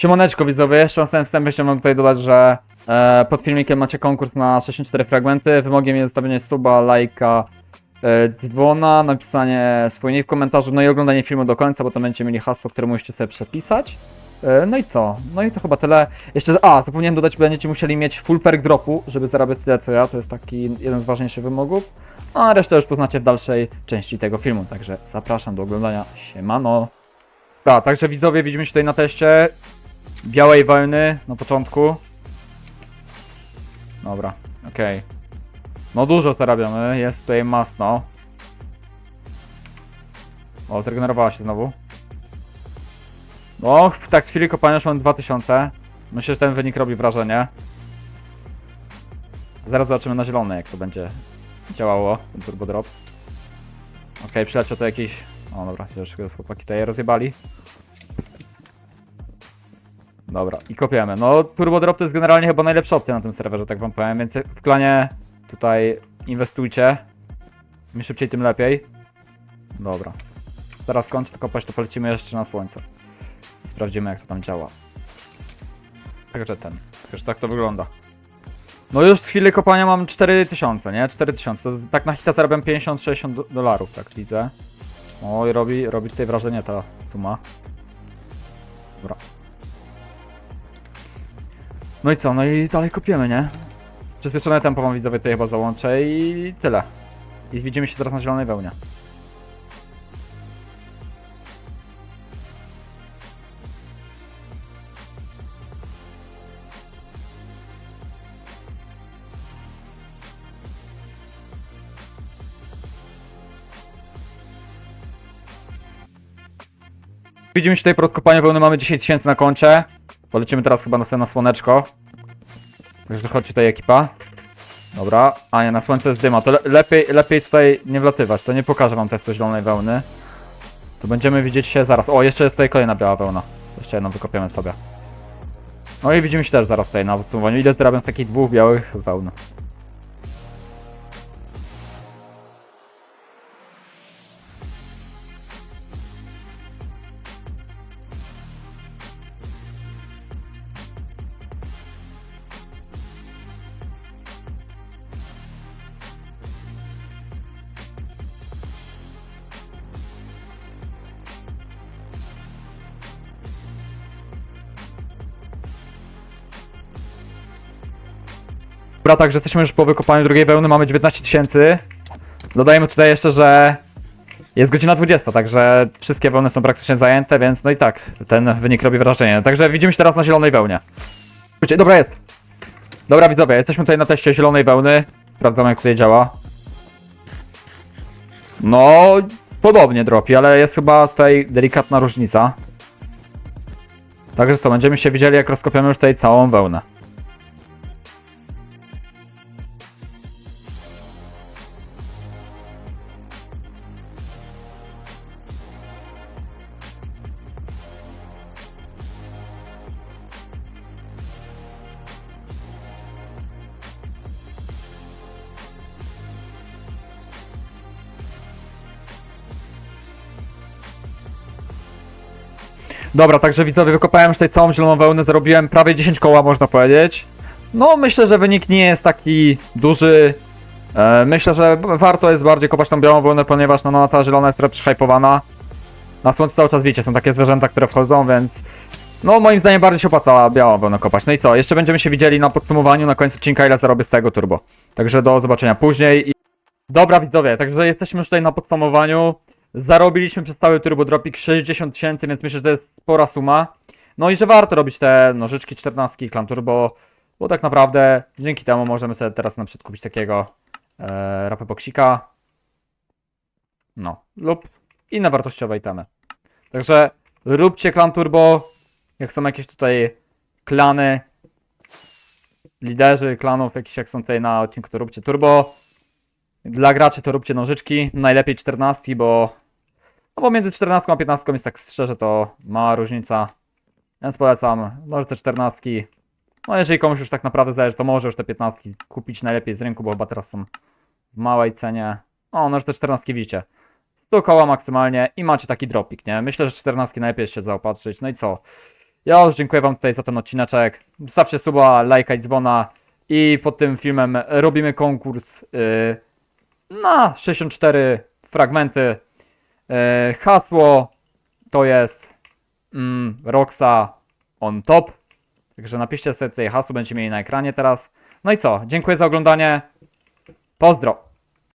Siemoneczko widzowie, jeszcze na samym wstępie chciałbym tutaj dodać, że e, pod filmikiem macie konkurs na 64 fragmenty. Wymogiem jest zostawienie suba, lajka, e, dzwona, napisanie swój nick w komentarzu, no i oglądanie filmu do końca, bo to będziecie mieli hasło, które musicie sobie przepisać. E, no i co? No i to chyba tyle. Jeszcze, a, zapomniałem dodać, będziecie musieli mieć full perk dropu, żeby zarabiać tyle co ja, to jest taki jeden z ważniejszych wymogów. A resztę już poznacie w dalszej części tego filmu, także zapraszam do oglądania. Siemano! Tak, także widzowie, widzimy się tutaj na teście białej wełny na początku. Dobra, okej. No dużo to robiamy, jest tutaj masno. O, zregenerowała się znowu. No, tak z chwili kopania już mam 2000. Myślę, że ten wynik robi wrażenie. Zaraz zobaczymy na zielone, jak to będzie działało, ten turbo drop. Okej, przyleciał to jakiś... O dobra, już chłopaki tutaj rozjebali. Dobra, i kopiemy. No, Turbo Drop to jest generalnie chyba najlepsza opcja na tym serwerze, tak wam powiem, więc w klanie tutaj inwestujcie. Im szybciej, tym lepiej. Dobra. Zaraz skończę to kopać, to polecimy jeszcze na słońce. Sprawdzimy, jak to tam działa. Także ten. Także tak to wygląda. No już z chwili kopania mam 4000, nie? 4000. To tak na hita zarabiam 50-60 do- dolarów, tak widzę. Oj, robi, robi tutaj wrażenie ta suma. Dobra. No i co? No i dalej kopiemy, nie? Przyspieszone tempo mam widzowie tutaj chyba załączę i tyle. I widzimy się teraz na zielonej wełnie. Widzimy się tutaj po rozkopaniu wełny, mamy 10 tysięcy na koncie. Polecimy teraz chyba na na słoneczko. Także chodź tutaj ekipa. Dobra, a nie, na słońce jest dyma, to le lepiej, lepiej tutaj nie wlatywać, to nie pokażę wam testu zielonej wełny. To będziemy widzieć się zaraz. O, jeszcze jest tutaj kolejna biała wełna. Jeszcze jedną wykopiemy sobie. No i widzimy się też zaraz tutaj na podsumowaniu. Ile zarabiam z takich dwóch białych wełn. Dobra, także jesteśmy już po wykopaniu drugiej wełny, mamy 19 tysięcy. Dodajemy tutaj jeszcze, że jest godzina 20, także wszystkie wełny są praktycznie zajęte, więc no i tak, ten wynik robi wrażenie. Także widzimy się teraz na zielonej wełnie. Dobra, jest. Dobra, widzowie, jesteśmy tutaj na teście zielonej wełny. Sprawdzamy, jak tutaj działa. No, podobnie dropi, ale jest chyba tutaj delikatna różnica. Także co, będziemy się widzieli, jak rozkopiamy już tutaj całą wełnę. Dobra, także widzowie, wykopałem już tutaj całą zieloną wełnę, zarobiłem prawie 10 koła, można powiedzieć. No, myślę, że wynik nie jest taki duży. E, myślę, że warto jest bardziej kopać tą białą wełnę, ponieważ no, no, ta zielona jest trochę przyhypowana. Na słońcu cały czas wiecie, są takie zwierzęta, które wchodzą, więc... No, moim zdaniem bardziej się opłaca białą wełnę kopać. No i co, jeszcze będziemy się widzieli na podsumowaniu, na końcu odcinka, ile zarobię z tego turbo. Także do zobaczenia później. I... Dobra, widzowie, także jesteśmy już tutaj na podsumowaniu. Zarobiliśmy przez cały Turbo Dropik 60 tysięcy, więc myślę, że to jest spora suma. No i że warto robić te nożyczki 14 Clan Turbo, bo tak naprawdę dzięki temu możemy sobie teraz na przykład kupić takiego e, rapeboxika. No, lub inne wartościowe itemy. Także róbcie Clan Turbo, jak są jakieś tutaj klany, liderzy klanów, jakieś jak są tutaj na odcinku, to róbcie Turbo. Dla graczy to róbcie nożyczki, najlepiej 14, bo no bo między 14 a 15 jest tak szczerze to mała różnica. Więc polecam, może te 14. No jeżeli komuś już tak naprawdę zależy, to może już te 15 kupić najlepiej z rynku, bo chyba teraz są w małej cenie. O, no już te 14 widzicie. 100 koła maksymalnie i macie taki dropik, nie? Myślę, że 14 najlepiej się zaopatrzyć. No i co? Ja już dziękuję wam tutaj za ten odcineczek. Zostawcie suba, lajka i dzwona. I pod tym filmem robimy konkurs yy, na 64 fragmenty. Yy, hasło to jest mm, Roxa on top. Także napiszcie sobie tutaj hasło, będziecie mieli na ekranie teraz. No i co? Dziękuję za oglądanie. Pozdro!